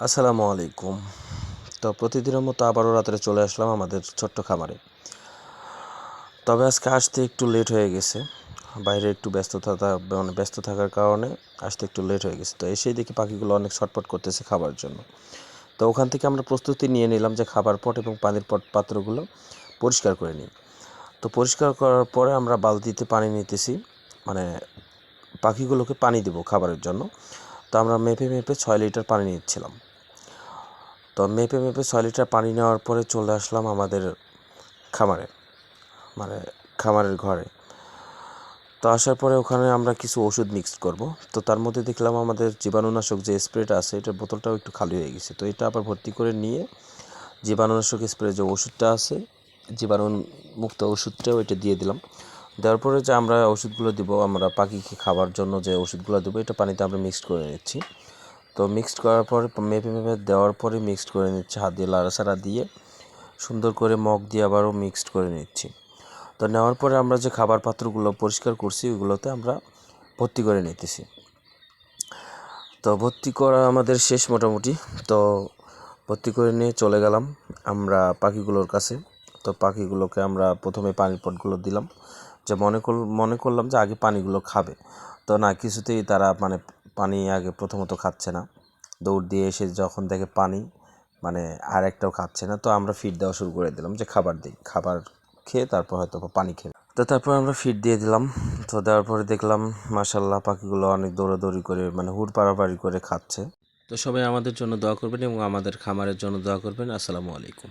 আসসালামু আলাইকুম। তো প্রতিদিনের মতো আবারও রাত্রে চলে আসলাম আমাদের ছোট্ট খামারে। তবে আজকে আসতে একটু লেট হয়ে গেছে। বাইরে একটু ব্যস্ততা থা- মানে ব্যস্ত থাকার কারণে আসতে একটু লেট হয়ে গেছে। তো এসেই দেখি পাখিগুলো অনেক ছটপট করতেছে খাবার জন্য। তো ওখান থেকে আমরা প্রস্তুতি নিয়ে নিলাম যে খাবার পট এবং পানির পট পাত্রগুলো পরিষ্কার করে নিই। তো পরিষ্কার করার পরে আমরা বালতিতে পানি নিতেছি। মানে পাখিগুলোকে পানি দেবো খাবারের জন্য। তো আমরা মেপে মেপে ছয় লিটার পানি নিচ্ছিলাম। তো মেপে মেপে ছয় লিটার পানি নেওয়ার পরে চলে আসলাম আমাদের খামারে মানে খামারের ঘরে। তো আসার পরে ওখানে আমরা কিছু ওষুধ মিক্স করব। তো তার মধ্যে দেখলাম আমাদের জীবাণুনাশক যে স্প্রেটা আছে, এটার বোতলটাও একটু খালি হয়ে গেছে। তো এটা আবার ভর্তি করে নিয়ে জীবাণুনাশক স্প্রে যে ওষুধটা আছে জীবাণু মুক্ত ওষুধটাও এটা দিয়ে দিলাম। দেওয়ার পরে যে আমরা ওষুধগুলো দিব, আমরা পাখিকে খাবার জন্য যে ওষুধগুলো দেবো, এটা পানিতে আমরা মিক্সড করে নিচ্ছি। তো মিক্সড করার পর, মেপে মেপে দেওয়ার পরে মিক্সড করে নিচ্ছি। হাত দিয়ে লাড়াচাড়া দিয়ে সুন্দর করে মগ দিয়ে আবারও মিক্সড করে নিচ্ছি। তো নেওয়ার পরে আমরা যে খাবার পাত্রগুলো পরিষ্কার করছি ওগুলোতে আমরা ভর্তি করে নিতেছি। তো ভর্তি করা আমাদের শেষ মোটামুটি। তো ভর্তি করে নিয়ে চলে গেলাম আমরা পাখিগুলোর কাছে। তো পাখিগুলোকে আমরা প্রথমে পানির পটগুলো দিলাম। যে মনে কর, মনে করলাম যে আগে পানিগুলো খাবে। তো না, কিছুতেই তারা মানে পানি আগে প্রথমত খাচ্ছে না। দৌড় দিয়ে এসে যখন দেখে পানি মানে আর একটাও খাচ্ছে না, তো আমরা ফিড দেওয়া শুরু করে দিলাম যে খাবার দিই। খাবার খেয়ে তারপর হয়তো পানি খেয়ে তো তারপর আমরা ফিড দিয়ে দিলাম। তো দেওয়ার পরে দেখলাম মাসাল্লাহ পাখিগুলো অনেক দৌড়াদৌড়ি করে মানে হুড় পাড়াপাড়ি করে খাচ্ছে। তো সবাই আমাদের জন্য দোয়া করবেন এবং আমাদের খামারের জন্য দোয়া করবেন। আসসালামু আলাইকুম।